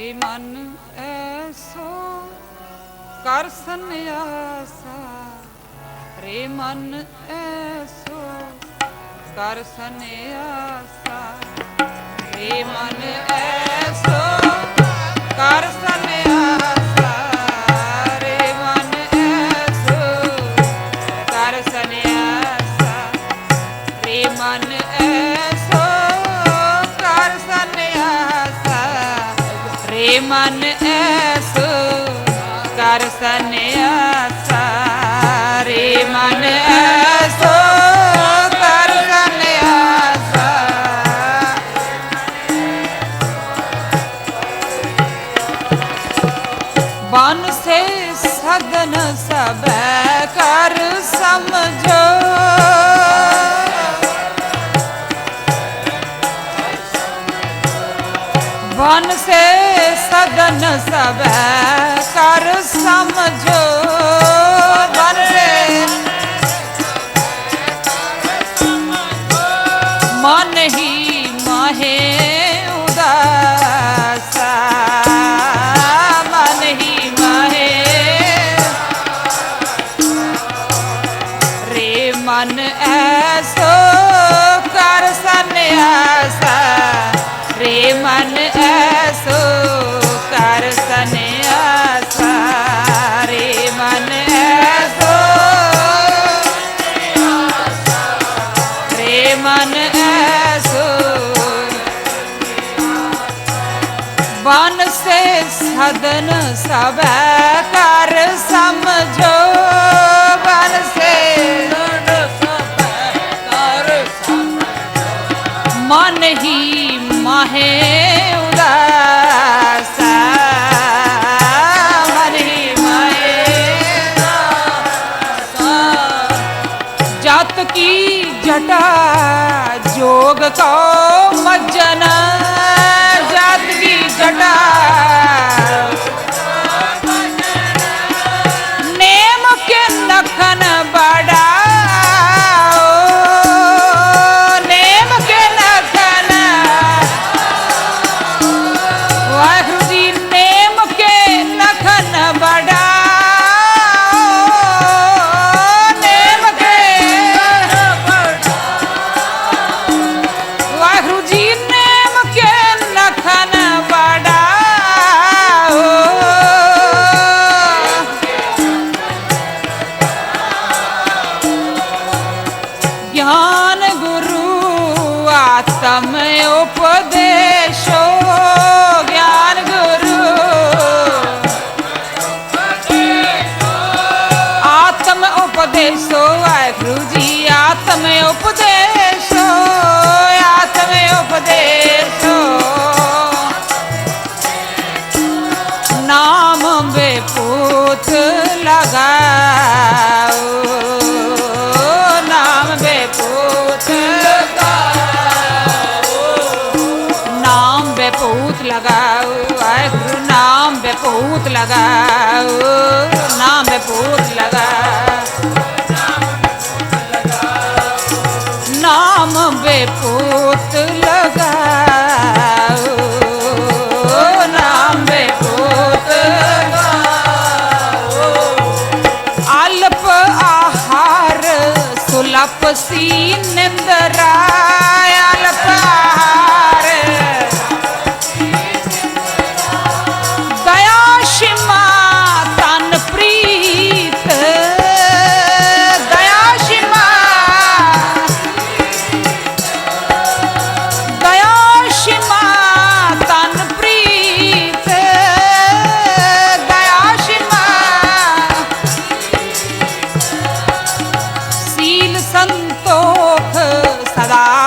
ਰੇ ਮਨ ਐਸੋ ਕਰ ਸੰਿਆਸਾ ਰੇ ਮਨ ਐਸੋ ਕਰ ਸੰਿਆਸਾ ਰੇ ਮਨ ਐਸੋ ਕਰ ਸੰਿਆਸਾ ਰੇ ਮਨ ਐਸੋ ਰੇ ਮਨ ਐਸੋ ਕਰ ਸੰਿਆਸਾ ਰੇ ਮਨ ਐਸੋ ਕਰ ਸੰਿਆਸਾ ਬਨ ਸੇ ਸਗਨ ਸਬੈ ਕਰ ਸਮਝੋ ਬਨ ਸੇ ਸਗਨ ਕਰ ਸਮਝੋ ਬਨ ਸੇ ਮਨ ਹੀ ਮਾਹੇ ਉਦਾਸਾ। ਮਨ ਹੀ ਮਾਹੇ। ਰੇ ਮਨ ਐਸੋ हदन सब कर समझो बन से। मन ही महे मन ही महे जत की जटा जोग का ਬੇਪੂਤ ਲਗਾਓ ਵਾਹਿਗੁਰੂ ਨਾਮ ਬੇ ਭੂਤ ਲਗਾਓ ਨਾਮ ਬੇਪੂਤ ਲਗਾਓ। ਨਾਮ ਬੇਪੂਤ ਲਗਾਓ। โลกเธอสดา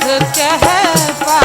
कह पा